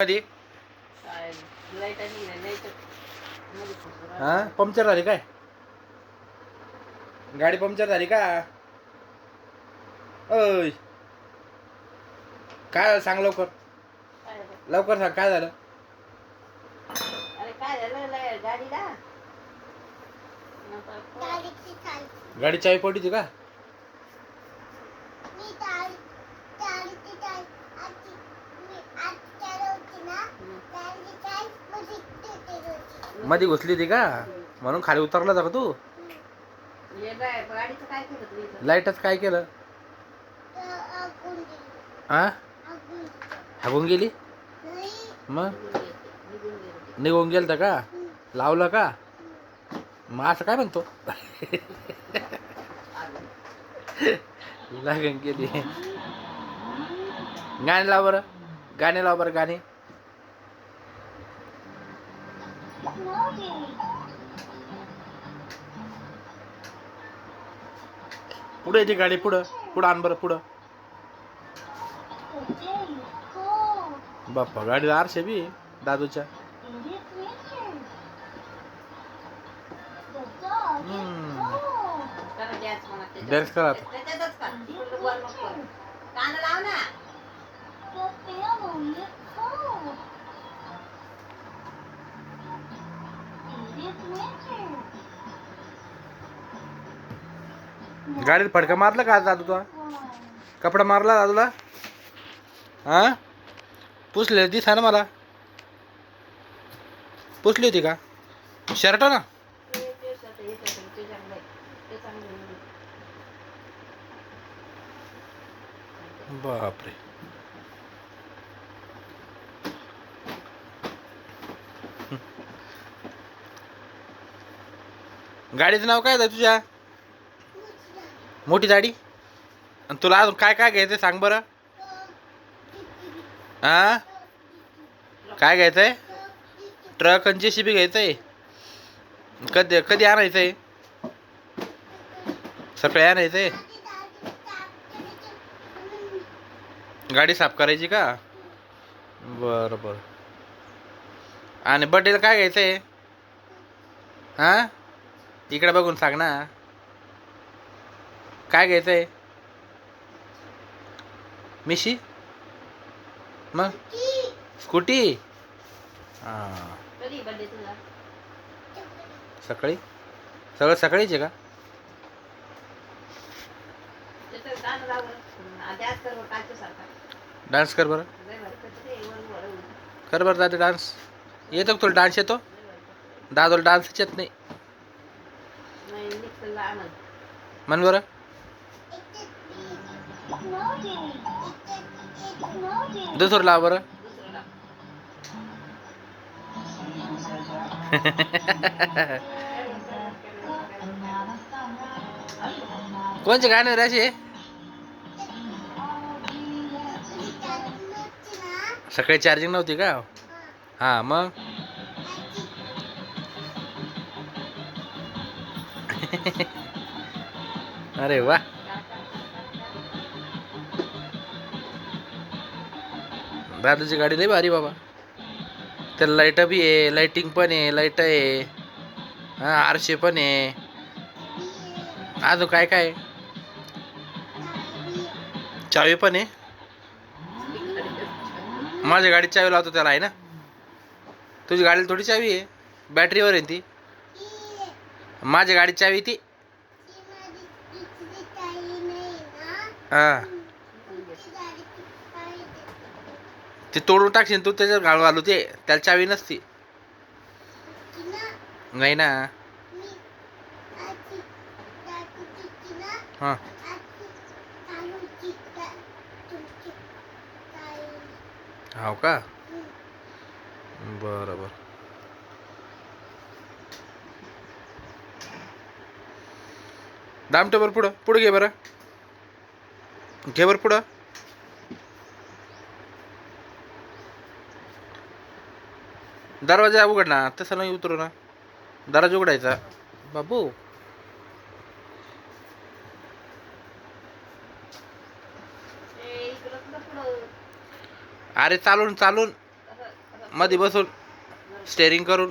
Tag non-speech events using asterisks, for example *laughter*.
मध्ये हा? पंक्चर झाली काय? गाडी पंक्चर झाली का? ओय. काय झालं? सांग लवकर. लवकर सांग काय झालं? काय गाडी चावी पडली होती का? मध्ये घुसली होती का? म्हणून खाली उतरला का तू? लाईटच काय केलं हा. हागून गेली? मग? निघून गेले का. लावलं का? मग असं काय म्हणतो. *laughs* लागून गेली. गाणे लाव बरं. गाणे लाव बरं गाणे. पुढे येते गाडी पुढं. पुढं आण बरं पुढं. बाप्पा गाडी आरशे बी दादूच्या. हम्म. करा गाडीत फडका मारला का दादू तुला कपडा मारला दादूला? हा? पुसले दिसा ना मला. पुसली होती का? शर्ट ना? बापरे. गाडीचं नाव काय आहे तुझ्या? मोठी गाडी आणि तुला अजून काय काय घ्यायचं सांग बरं. हा काय घ्यायचंय? ट्रक आणि जे शिबी घ्यायचंय. कधी कधी आणायचंय? सकाळी आणायचंय? गाडी साफ करायची का? बरं बरं. आणि बड्डेला काय घ्यायचंय? हा इकडे बघून सांग ना. काय घ्यायचंय मिशी? मग? स्कूटी? हां? सकाळी? सगळं सकाळीच आहे का. डान्स कर बरं. कर बरं. दादा डान्स येतो तुला डान्स येतो? करते. दादोला डान्सच येत नाही. म्हण बरं. दुसरं लाव बरं. *laughs* कोणचे गाणे रे असे? सकाळी चार्जिंग नव्हती का? हां मग? *laughs* अरे वा. दादूची गाडी लई भारी बाबा. त्याला लाइट बी आहे लाईटिंग पण आहे लाइट आहे. हा आरशे पण आहे. अजून काय काय? चावी पण आहे. माझ्या गाडीत चावी लावतो त्याला आहे ना? तुझी गाडीला थोडी चावी आहे? बॅटरीवर आहे ती. माझ्या गाडीत चावी ती. हां. ते तोडून टाकशील तू त्याच्यात घालू घालू ते. त्याला चावी नसती. नाही ना. हां. हो का? बरं बरं. दामटे बरं पुढं. पुढं घे बरं. घे बरं पुढं. दरवाजा उघड ना तसं नाही उतरू ना. दरवाजा उघडायचा. बाबू? अरे चालून चालून. मध्ये बसून. स्टेअरिंग करून.